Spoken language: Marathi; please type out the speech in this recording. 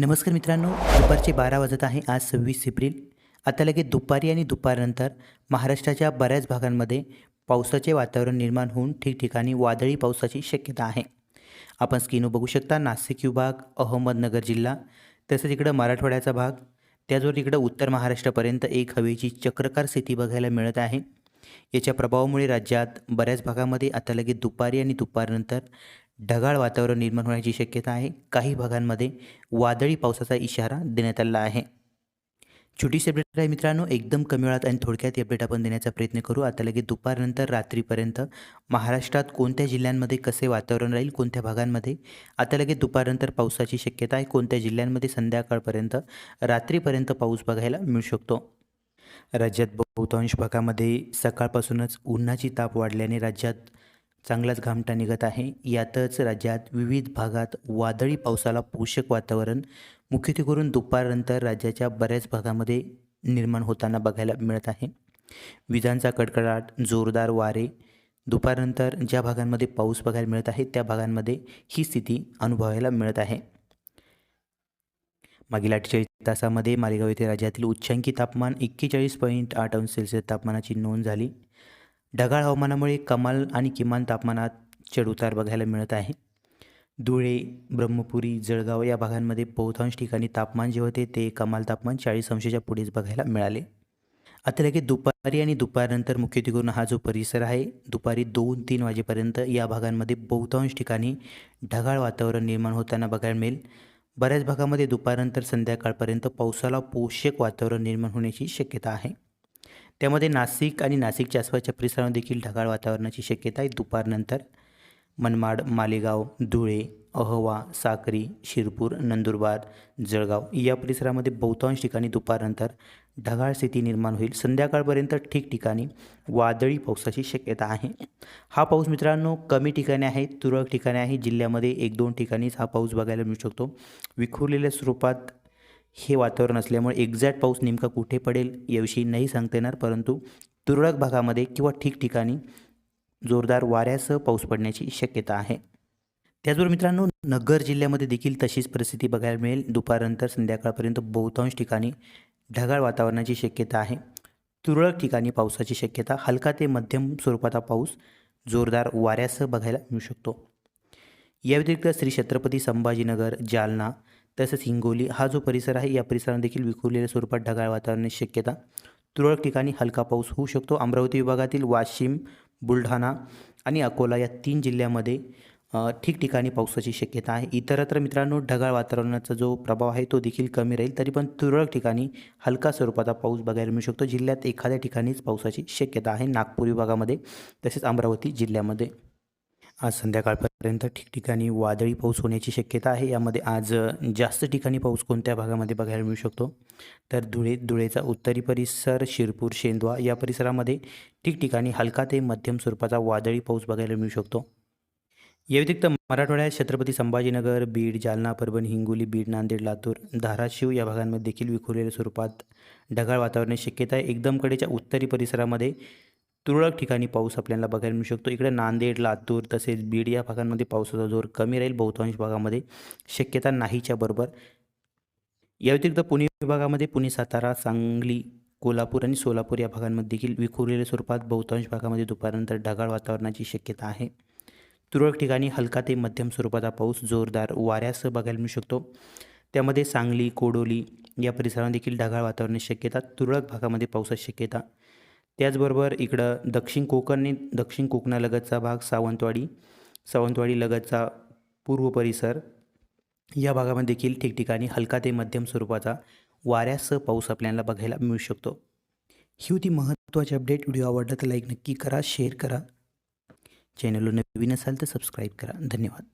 नमस्कार मित्रांनो दुपारचे बारा वाजत आहे आज सव्वीस एप्रिल. आता लगेच दुपारी आणि दुपारनंतर महाराष्ट्राच्या बऱ्याच भागांमध्ये पावसाचे वातावरण निर्माण होऊन ठिकठिकाणी वादळी पावसाची शक्यता आहे. आपण स्क्रीनवर बघू शकता नाशिक विभाग अहमदनगर जिल्हा तसंच इकडं मराठवाड्याचा भाग. त्याचबरोबर इकडं उत्तर महाराष्ट्रापर्यंत एक हवेची चक्रकार स्थिती बघायला मिळत आहे. याच्या प्रभावामुळे राज्यात बऱ्याच भागामध्ये आता लगेच दुपारी आणि दुपारनंतर ढगाळ वातावरण निर्माण होण्याची शक्यता आहे. काही भागांमध्ये वादळी पावसाचा इशारा देण्यात आला आहे. छोटीशी अपडेट आहे मित्रांनो. एकदम कमी वेळात आणि थोडक्यात ही अपडेट आपण देण्याचा प्रयत्न करू. आता लगेच दुपारनंतर रात्रीपर्यंत महाराष्ट्रात कोणत्या जिल्ह्यांमध्ये कसे वातावरण राहील कोणत्या भागांमध्ये? आता लगेच दुपारनंतर पावसाची शक्यता आहे. कोणत्या जिल्ह्यांमध्ये संध्याकाळपर्यंत रात्रीपर्यंत पाऊस बघायला मिळू शकतो? राज्यात बहुतांश भागामध्ये सकाळपासूनच उन्हाची ताप वाढल्याने राज्यात चांगलाच घामटा निघत आहे. यातच राज्यात विविध भागात वादळी पावसाला पोषक वातावरण मुख्यत्वे करून दुपारनंतर राज्याच्या बऱ्याच भागामध्ये निर्माण होताना बघायला मिळत आहे. विजांचा कडकडाट जोरदार वारे दुपारनंतर ज्या भागांमध्ये पाऊस बघायला मिळत आहे त्या भागांमध्ये ही स्थिती अनुभवायला मिळत आहे. मागील अठ्ठेचाळीस तासामध्ये मालेगाव येथे राज्यातील उच्चांकी तापमान एक्केचाळीस पॉईंट आठ अंश सेल्सिअस तापमानाची नोंद झाली. ढगाळ हवामानामुळे कमाल आणि किमान तापमानात चढउतार बघायला मिळत आहे. धुळे ब्रह्मपुरी जळगाव या भागांमध्ये बहुतांश ठिकाणी तापमान जे होते ते कमाल तापमान चाळीस अंशाच्या पुढेच बघायला मिळाले. आता लगेच दुपारी आणि दुपारनंतर मुख्यत्वे करून हा जो परिसर आहे दुपारी दोन तीन वाजेपर्यंत या भागांमध्ये बहुतांश ठिकाणी ढगाळ वातावरण निर्माण होताना बघायला मिळेल. बऱ्याच भागामध्ये दुपारनंतर संध्याकाळपर्यंत पावसाला पोषक वातावरण निर्माण होण्याची शक्यता आहे. त्यामध्ये नाशिक आणि नाशिकच्या आसपासच्या परिसरामध्ये देखील ढगाळ वातावरणाची शक्यता आहे. दुपारनंतर मनमाड मालेगाव धुळे अहवा साक्री शिरपूर नंदुरबार जळगाव या परिसरामध्ये बहुतांश ठिकाणी दुपारनंतर ढगाळ स्थिती निर्माण होईल. संध्याकाळपर्यंत ठिकठिकाणी वादळी पावसाची शक्यता आहे. हा पाऊस मित्रांनो कमी ठिकाणी आहे तुरळक ठिकाणी आहे. जिल्ह्यामध्ये एक दोन ठिकाणीच हा पाऊस बघायला मिळू शकतो. विखुरलेल्या स्वरूपात हे वातावरण असल्यामुळे एक्झॅक्ट पाऊस नेमका कुठे पडेल याविषयी नाही सांगता येणार परंतु तुरळक भागामध्ये किंवा ठिकठिकाणी जोरदार वाऱ्यासह पाऊस पडण्याची शक्यता आहे. त्याचबरोबर मित्रांनो नगर जिल्ह्यामध्ये देखील तशीच परिस्थिती बघायला मिळेल. दुपारनंतर संध्याकाळपर्यंत बहुतांश ठिकाणी ढगाळ वातावरणाची शक्यता आहे. तुरळक ठिकाणी पावसाची शक्यता हलका ते मध्यम स्वरूपाचा पाऊस जोरदार वाऱ्यासह बघायला मिळू शकतो. या व्यतिरिक्त श्री छत्रपती संभाजीनगर जालना तसंच हिंगोली हा जो परिसर आहे या परिसरात देखील विखुरलेल्या स्वरूपात ढगाळ वातावरणाची शक्यता. तुरळक ठिकाणी हलका पाऊस होऊ शकतो. अमरावती विभागातील वाशिम बुलढाणा आणि अकोला या तीन जिल्ह्यामध्ये ठिकठिकाणी पावसाची शक्यता आहे. इतरत्र मित्रांनो ढगाळ वातावरणाचा जो प्रभाव आहे तो देखील कमी राहील. तरी पण तुरळक ठिकाणी हलका स्वरूपाचा पाऊस बघायला मिळू शकतो. जिल्ह्यात एखाद्या ठिकाणीच पावसाची शक्यता आहे नागपूर विभागामध्ये तसेच अमरावती जिल्ह्यामध्ये. आज संध्याकाळपर्यंत पर्यंत ठिकठिकाणी वादळी पाऊस होण्याची शक्यता आहे. यामध्ये आज जास्त ठिकाणी पाऊस कोणत्या भागामध्ये बघायला मिळू शकतो? तर धुळे धुळेचा उत्तरी परिसर शिरपूर शेंदवा या परिसरामध्ये ठिकठिकाणी हलका ते मध्यम स्वरूपाचा वादळी पाऊस बघायला मिळू शकतो. या व्यतिरिक्त मराठवाड्यात छत्रपती संभाजीनगर बीड जालना परभणी हिंगोली बीड नांदेड लातूर धाराशिव या भागांमध्ये देखील विखुरलेल्या स्वरूपात ढगाळ वातावरणाची शक्यता आहे. एकदम कडेच्या उत्तरी परिसरामध्ये तुरळक ठिकाणी पाऊस आपल्याला बघायला मिळू शकतो. इकडे नांदेड लातूर तसेच बीड या भागांमध्ये पावसाचा जोर कमी राहील. बहुतांश भागामध्ये शक्यता नाहीच्या बरोबर. या व्यतिरिक्त पुणे विभागामध्ये पुणे सातारा सांगली कोल्हापूर आणि सोलापूर या भागांमध्ये देखील विखुरलेल्या स्वरूपात बहुतांश भागामध्ये दुपारनंतर ढगाळ वातावरणाची शक्यता आहे. तुरळक ठिकाणी हलका ते मध्यम स्वरूपाचा पाऊस जोरदार वाऱ्यासह बघायला मिळू शकतो. त्यामध्ये सांगली कोडोली या परिसरात देखील ढगाळ वातावरणाची शक्यता तुरळक भागामध्ये पावसाची शक्यता त्याचबरोबर इकडं दक्षिण कोकणने दक्षिण कोकणालगतचा भाग सावंतवाडी सावंतवाडी लगतचा पूर्व परिसर या भागामध्ये देखील ठिकठिकाणी हलका ते मध्यम स्वरूपाचा वाऱ्यासह पाऊस आपल्याला बघायला मिळू शकतो. ही होती महत्त्वाची अपडेट. व्हिडिओ आवडला तर लाईक नक्की करा शेअर करा. चॅनलवर नवीन असाल तर सबस्क्राईब करा. धन्यवाद.